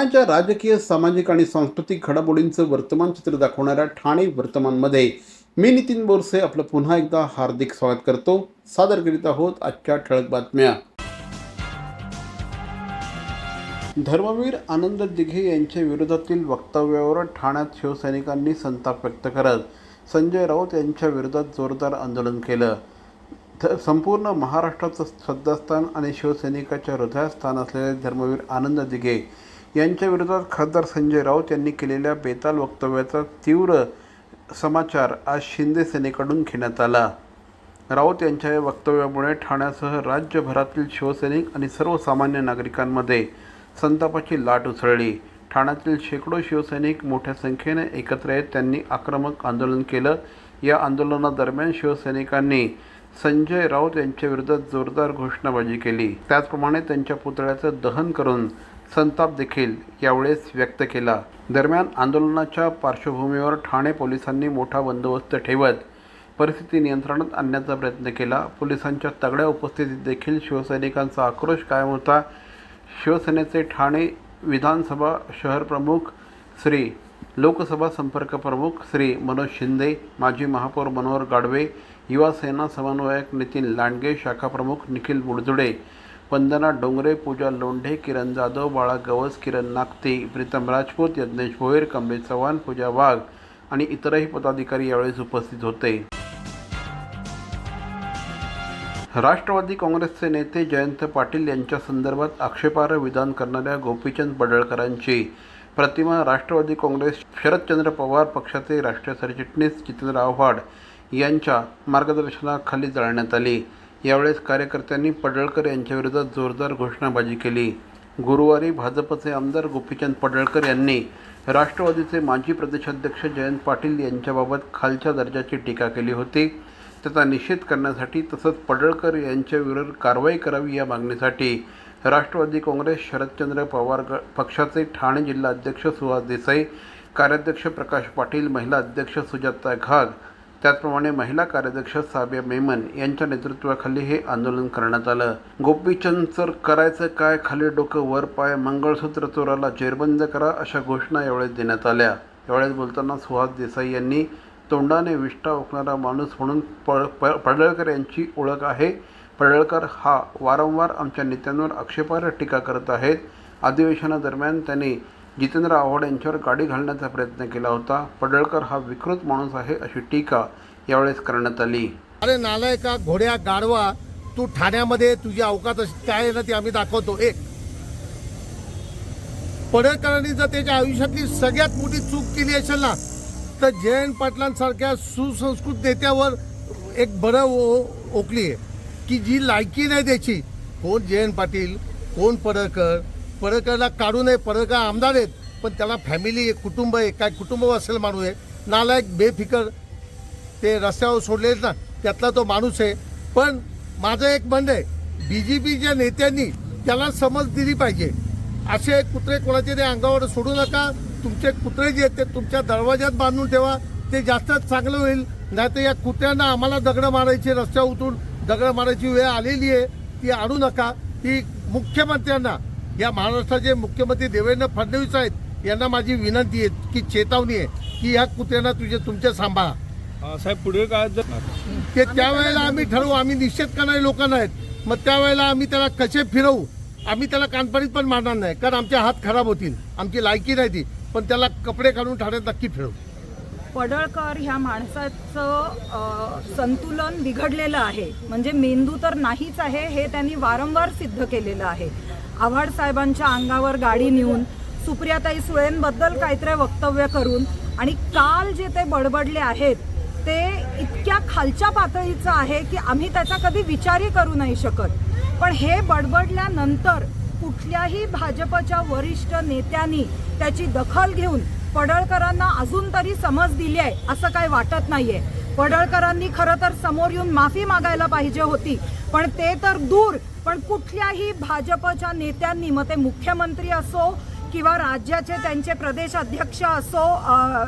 ठाण्याच्या राजकीय सामाजिक आणि सांस्कृतिक घडामोडींचं वर्तमान चित्र दाखवणाऱ्या ठाणे वर्तमानमध्ये मी नितीन बोरसे आपलं पुन्हा एकदा हार्दिक स्वागत करतो. सादर करीत आहोत आजच्या ठळक बातम्या. धर्मवीर आनंद दिघे यांच्या विरोधातील वक्तव्यावर ठाण्यात शिवसैनिकांनी संताप व्यक्त करत संजय राऊत यांच्या विरोधात जोरदार आंदोलन केलं. संपूर्ण महाराष्ट्राचं श्रद्धास्थान आणि शिवसैनिकाच्या हृदयस्थान असलेले धर्मवीर आनंद दिघे यांच्या विरोधात खासदार संजय राऊत यांनी केलेल्या बेताल वक्तव्याचा तीव्र समाचार आज शिंदे सेनेकडून घेण्यात आला. राऊत यांच्या या वक्तव्यामुळे ठाण्यासह राज्यभरातील शिवसैनिक आणि सर्वसामान्य नागरिकांमध्ये संतापाची लाट उसळली. ठाण्यातील शेकडो शिवसैनिक मोठ्या संख्येने एकत्र येत त्यांनी आक्रमक आंदोलन केलं. या आंदोलनादरम्यान शिवसैनिकांनी संजय राऊत यांच्याविरोधात जोरदार घोषणाबाजी केली. त्याचप्रमाणे त्यांच्या पुतळ्याचं दहन करून संताप देखील यावेळेस व्यक्त केला. दरम्यान आंदोलनाच्या पार्श्वभूमीवर ठाणे पोलिसांनी मोठा बंदोबस्त ठेवत परिस्थिती नियंत्रणात आणण्याचा प्रयत्न केला. पोलिसांच्या तगड्या उपस्थितीत देखील शिवसैनिकांचा आक्रोश कायम होता. शिवसेनेचे ठाणे विधानसभा शहर प्रमुख श्री लोकसभा संपर्क प्रमुख श्री मनोज शिंदे माजी महापौर मनोहर गाडवे युवा सेना समन्वयक नितीन लांडगे शाखा प्रमुख निखिल बुडजुडे वंदना डोंगरे पूजा लोंढे किरण जाधव बाळा गवस किरण नागते प्रीतम राजपूत यज्ञेश भोईर कमलेश चव्हाण पूजा वाघ आणि इतरही पदाधिकारी यावेळेस उपस्थित होते. राष्ट्रवादी काँग्रेसचे नेते जयंत पाटील यांच्या संदर्भात आक्षेपार्ह विधान करणाऱ्या गोपीचंद पडळकरांची प्रतिमा राष्ट्रवादी काँग्रेस शरदचंद्र पवार पक्षाचे राष्ट्रीय सरचिटणीस जितेंद्र आव्हाड यांच्या मार्गदर्शनाखाली जाळण्यात आली. यावेळेस कार्यकर्त्यांनी पडळकर यांच्याविरोधात जोरदार घोषणाबाजी केली. गुरुवारी भाजपचे आमदार गोपीचंद पडळकर यांनी राष्ट्रवादीचे माजी प्रदेशाध्यक्ष जयंत पाटील यांच्याबाबत खालच्या दर्जाची टीका केली होती. त्याचा निषेध करण्यासाठी तसंच पडळकर यांच्याविरोधात कारवाई करावी या मागणीसाठी राष्ट्रवादी काँग्रेस शरदचंद्र पवार ग पक्षाचे ठाणे जिल्हा अध्यक्ष सुहास देसाई कार्याध्यक्ष प्रकाश पाटील महिला अध्यक्ष सुजाता घाग त्याचप्रमाणे महिला कार्याध्यक्ष साबिया मेमन यांच्या नेतृत्वाखाली हे आंदोलन करण्यात आलं. गोपीचंद सर करायचं काय? खाली डोकं वर पाय मंगळसूत्र चोराला जेरबंद करा अशा घोषणा यावेळेस देण्यात आल्या. यावेळेस बोलताना सुहास देसाई यांनी तोंडाने विष्ठा ओकणारा माणूस म्हणून पळ प पडळकर यांची ओळख आहे. पडळकर हा वारंवार आमच्या नेत्यांवर आक्षेपार्ह टीका करत आहेत. अधिवेशनादरम्यान त्यांनी जितेंद्र आव्हाड यांच्यावर गाडी घालण्याचा प्रयत्न केला होता. पडळकर हा विकृत माणूस आहे अशी टीका यावेळेस करण्यात आली. अरे नालायका घोड्या गाडवा तू ठाण्यामध्ये तुझी अवकात अशी काय ना ती आम्ही दाखवतो. एक. पडळकरांनी जर त्याच्या आयुष्यातली सगळ्यात मोठी चूक केली असेल ना तर जयंत पाटलांसारख्या सुसंस्कृत नेत्यावर एक बरं ओ ओकली आहे. की जी लायकी नाही त्याची कोण जयंत पाटील कोण पडळकर परळकरला काढू नये परळकर आमदार आहेत पण त्याला फॅमिली एक कुटुंब आहे काय कुटुंब असेल माणूस आहे नालायक बेफिकर ते रस्त्यावर सोडले ना त्यातला तो माणूस आहे. पण माझं एक म्हणणं आहे बी जे पीच्या नेत्यांनी त्याला समज दिली पाहिजे. असे कुत्रे कोणाचे ते अंगावर सोडू नका तुमचे कुत्रे जे आहेत ते तुमच्या दरवाज्यात बांधून ठेवा ते जास्त चांगलं होईल. नाही तर या कुत्र्यांना आम्हाला दगडं मारायची रस्त्यावर उतरून दगडं मारायची वेळ आलेली आहे ती आणू नका. ती मुख्यमंत्र्यांना या महाराष्ट्राचे मुख्यमंत्री देवेंद्र फडणवीस आहेत यांना माझी विनंती आहे की चेतावणी आहे की ह्या कुत्र्यांना तुझे तुमच्या सांभाळा. साहेब पुढील काळात जर ते त्यावेळेला आम्ही ठरवू आम्ही निषेध करणारे लोक नाहीत. मग त्यावेळेला आम्ही त्याला कसे फिरवू? आम्ही त्याला कानपडीत पण मारणार नाही कारण आमचे हात खराब होतील आमची लायकी नाही ती. पण त्याला कपडे काढून ठाण्यात नक्की फिरवू. पडळकर ह्या माणसाचं संतुलन बिघडलेलं आहे. म्हणजे मेंदू तर नाहीच आहे हे त्यांनी वारंवार सिद्ध केलेलं आहे. आव्हाड साहेबांच्या अंगावर गाडी नेऊन सुप्रियाताई सुळेंबद्दल काहीतरी वक्तव्य करून आणि काल जे ते बडबडले आहेत ते इतक्या खालच्या पातळीचं आहे की आम्ही त्याचा कधी विचारही करू नाही शकत. पण हे बडबडल्यानंतर कुठल्याही भाजपच्या वरिष्ठ नेत्यांनी त्याची दखल घेऊन पडळकरांना अजून तरी समज दिली आहे असं काही वाटत नाहीये. पडळकरांनी खरं तर समोर येऊन माफी मागायला पाहिजे होती पण ते तर दूर पण कुठल्याही भाजपच्या नेत्यांनी मग ते मुख्यमंत्री असो किंवा राज्याचे त्यांचे प्रदेश अध्यक्ष असो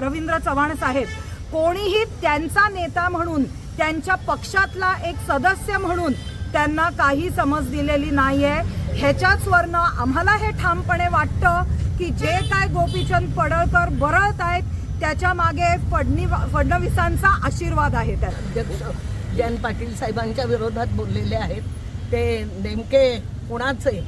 रवींद्र चव्हाण साहेब कोणीही त्यांचा नेता म्हणून त्यांच्या पक्षातला एक सदस्य म्हणून त्यांना काही समज दिलेली नाही ह्याच्याच ह्याच्याचवरनं आम्हाला हे ठामपणे वाटतं की जे काय गोपीचंद पडळकर बरळत आहेत त्याच्यामागे फडणी फडणवीसांचा आशीर्वाद आहे त्या अध्यक्ष जयंत पाटील साहेबांच्या विरोधात बोललेले आहेत. ते नेमके कोणाचे?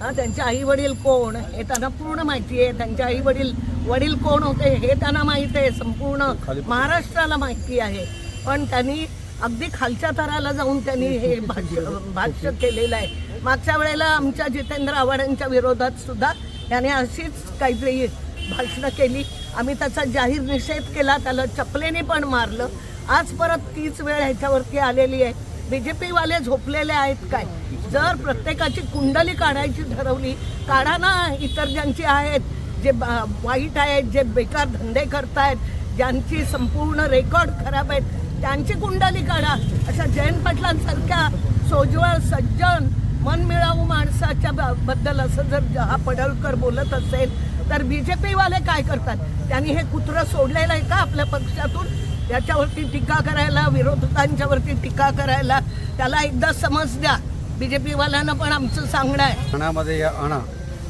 हा त्यांचे आई वडील कोण? हे त्यांना पूर्ण माहिती आहे. त्यांचे आई वडील वडील कोण होते हे त्यांना माहिती आहे. संपूर्ण महाराष्ट्राला माहिती आहे. पण त्यांनी अगदी खालच्या थराला जाऊन त्यांनी हे भाष्य भाष्य केलेलं आहे. मागच्या वेळेला आमच्या जितेंद्र आव्हाडांच्या विरोधात सुद्धा त्याने अशीच काहीतरी भाषणं केली. आम्ही त्याचा जाहीर निषेध केला. त्याला चपलेने पण मारलं. आज परत तीच वेळ ह्याच्यावरती आलेली आहे. बी जे पीवाले झोपलेले आहेत काय? जर प्रत्येकाची कुंडली काढायची ठरवली काढा ना इतर ज्यांची आहेत जे बा- वाईट आहेत जे बेकार धंदे करतायत ज्यांची संपूर्ण रेकॉर्ड खराब आहेत त्यांची कुंडली काढा. अशा जयंत पाटलांसारख्या सोज्वळ सज्जन मनमिळावू माणसाच्या ब- बद्दल असं जर हा पडळकर बोलत असेल तर बी जे पीवाले काय करतात? त्यांनी हे कुत्रं सोडलेलं आहे का आपल्या पक्षातून? त्याच्यावरती टीका करायला विरोधकांच्यावरती टीका करायला त्याला एकदा समज द्या. बी जे पीवाल्यांना पण आमचं सांगणं आहे. ठाण्यामध्ये या आणा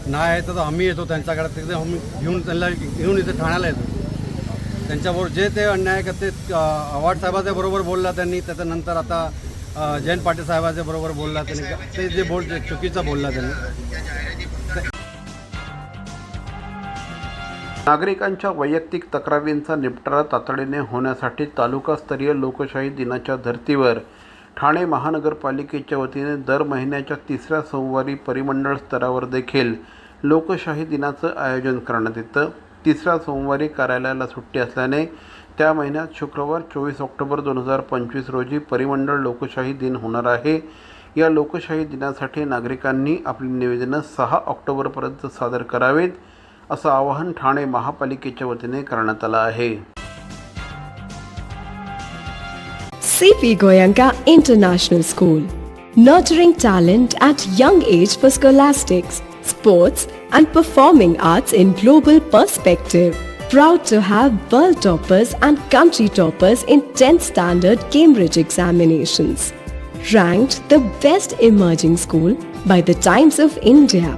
नाही आहे तर आम्ही येतो त्यांच्याकडे तिथे आम्ही घेऊन त्यांना घेऊन इथे ठाण्याला येतो. त्यांच्याबरोबर जे ते अन्याय करते आव्हाड साहेबाच्या बरोबर बोलला त्यांनी त्याच्यानंतर आता जयंत पाटील साहेबाच्या बरोबर बोलला त्यांनी ते जे बोल ते चुकीचं बोलला त्यांनी. नागरिकांच्या वैयक्तिक तक्रारींचा निपटारा तातडीने होण्यासाठी तालुकास्तरीय लोकशाही दिनाच्या धर्तीवर ठाणे महानगरपालिकेच्या वतीने दर महिन्याच्या तिसऱ्या सोमवारी परिमंडळ स्तरावर देखील लोकशाही दिनाचं आयोजन करण्यात येतं. तिसऱ्या सोमवारी कार्यालयाला सुट्टी असल्याने त्या महिन्यात शुक्रवार चोवीस ऑक्टोबर दोन हजार पंचवीस रोजी परिमंडळ लोकशाही दिन होणार आहे. या लोकशाही दिनासाठी नागरिकांनी आपली निवेदनं सहा ऑक्टोबरपर्यंत सादर करावेत. असं आवाहन ठाणे महापालिकेच्या वतीने करण्यात आलं आहे CP Goyanka International School, nurturing talent at young age for scholastics, sports, and performing arts in global perspective. Proud to have world toppers and country toppers in 10th standard Cambridge examinations. Ranked the best emerging school by the Times of India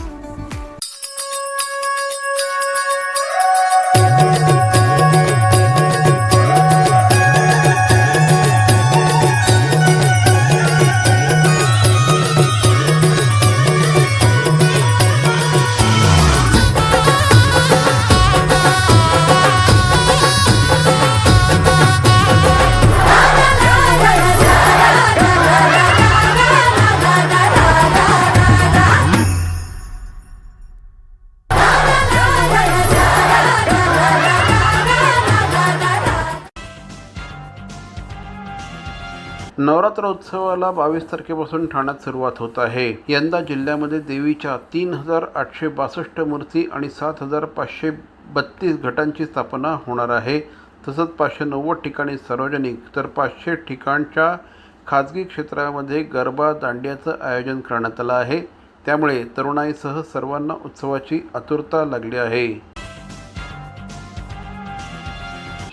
नवरात्रोत्सवाला बावीस तारखेपासून ठाण्यात सुरुवात होत आहे. यंदा जिल्ह्यामध्ये देवीच्या तीन हजार आठशे बासष्ट मूर्ती आणि सात हजार पाचशे बत्तीस घटांची स्थापना होणार आहे. तसंच पाचशे नव्वद ठिकाणी सार्वजनिक तर पाचशे ठिकाणच्या खाजगी क्षेत्रामध्ये गरबा दांडियाचं आयोजन करण्यात आलं आहे. त्यामुळे तरुणाईसह सर्वांना उत्सवाची आतुरता लागली आहे.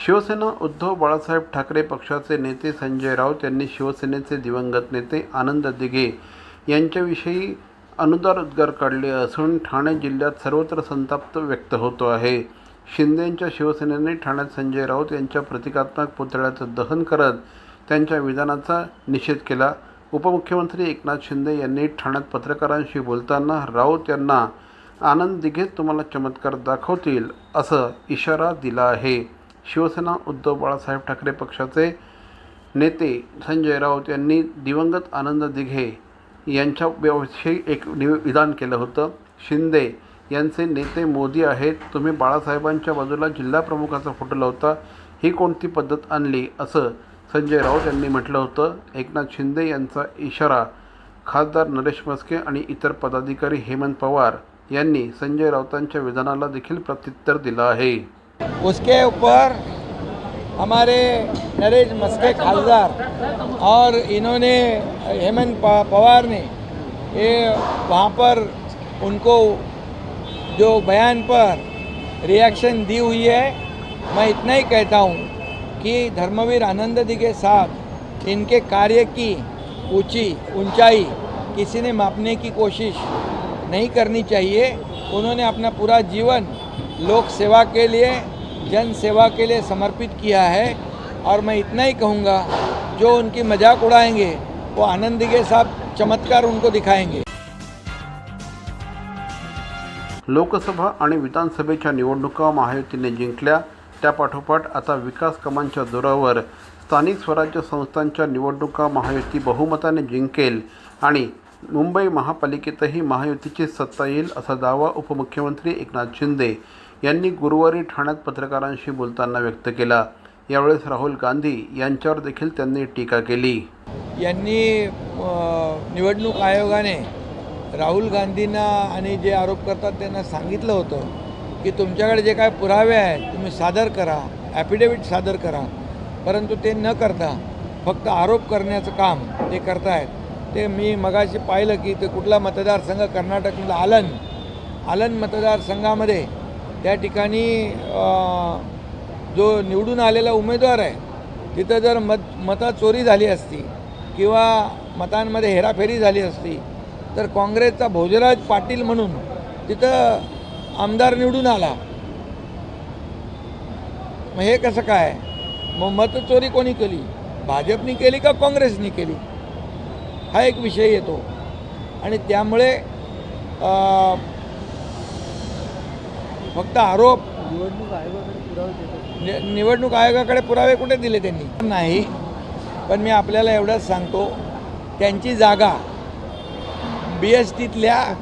शिवसेना उद्धव बाळासाहेब ठाकरे पक्षाचे नेते संजय राऊत यांनी शिवसेनेचे दिवंगत नेते आनंद दिघे यांच्याविषयी अनुदार उद्गार काढले असून ठाणे जिल्ह्यात सर्वत्र संताप व्यक्त होतो आहे. शिंदेंच्या शिवसेनेने ठाण्यात संजय राऊत यांच्या प्रतिकात्मक पुतळ्याचं दहन करत त्यांच्या विधानाचा निषेध केला. उपमुख्यमंत्री एकनाथ शिंदे यांनी ठाण्यात पत्रकारांशी बोलताना राऊत यांना आनंद दिघेच तुम्हाला चमत्कार दाखवतील असं इशारा दिला आहे. शिवसेना उद्धव बाळासाहेब ठाकरे पक्षाचे नेते संजय राऊत यांनी दिवंगत आनंद दिघे यांच्या विषयी एक निव विधान केलं होतं. शिंदे यांचे नेते मोदी आहेत. तुम्ही बाळासाहेबांच्या बाजूला जिल्हाप्रमुखाचा फोटो लावता. ही कोणती पद्धत आणली? असं संजय राऊत यांनी म्हटलं होतं. एकनाथ शिंदे यांचा इशारा खासदार नरेश मस्के आणि इतर पदाधिकारी हेमंत पवार यांनी संजय राऊतांच्या विधानाला देखील प्रत्युत्तर दिलं आहे. उसके ऊपर हमारे नरेश मस्के खासदार और इन्होंने, हेमंत पवार ने, ये वहाँ पर उनको जो बयान पर रिएक्शन दी हुई है, मैं इतना ही कहता हूँ कि धर्मवीर आनंद जी के साथ इनके कार्य की ऊँची, ऊंचाई किसी ने मापने की कोशिश नहीं करनी चाहिए। उन्होंने अपना पूरा जीवन लोक सेवा के लिए जन सेवा के लिए समर्पित किया है। और मैं इतना ही कहूँगा जो उनकी मजाक उड़ाएंगे वो आनंद के साथ चमत्कार उनको दिखाएंगे। लोकसभा आणि विधानसभेच्या निवडणुका महायुतीने जिंकल्या त्यापाठोपाठ आता विकास कामांच्या जोरावर स्थानिक स्वराज्य संस्थांच्या निवडणुका महायुती बहुमताने जिंकेल आणि मुंबई महापालिकेतही महायुतीची सत्ता येईल असा दावा उपमुख्यमंत्री एकनाथ शिंदे यांनी गुरुवारी ठाण्यात पत्रकारांशी बोलताना व्यक्त केला. यावेळेस राहुल गांधी यांच्यावर देखील त्यांनी टीका केली. यांनी निवडणूक आयोगाने राहुल गांधींना आणि जे आरोप करतात त्यांना सांगितलं होतं की तुमच्याकडे जे काय पुरावे आहेत तुम्ही सादर करा ॲफिडेविट सादर करा. परंतु ते न करता फक्त आरोप करण्याचं काम ते करतायत. ते मी मगाशी पाहिलं की ते कुठला मतदारसंघ कर्नाटकमधला आलन आलन मतदारसंघामध्ये त्या ठिकाणी जो निवडून आलेला उमेदवार आहे तिथं जर मत मतं चोरी झाली असती किंवा मतांमध्ये हेराफेरी झाली असती तर काँग्रेसचा भोजराज पाटील म्हणून तिथं आमदार निवडून आला. मग हे कसं काय? मग मतचोरी कोणी केली? भाजपनी केली का काँग्रेसनी केली? हा एक विषय येतो. आणि त्यामुळे फक्त आरोप. नि- निवडणूक आयोगाकडे पुरावे कुठे दिले त्यांनी? नाही. पण मी आपल्याला एवढंच सांगतो त्यांची जागा बी एस टीतल्या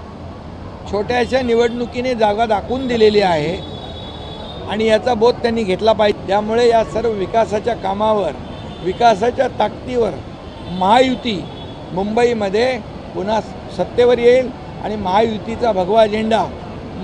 छोट्याशा निवडणुकीने जागा दाखवून दिलेली आहे आणि याचा बोध त्यांनी घेतला पाहिजे. त्यामुळे या सर्व विकासाच्या कामावर विकासाच्या ताकदीवर महायुती मुंबईमध्ये पुन्हा सत्तेवर येईल आणि महायुतीचा भगवा झेंडा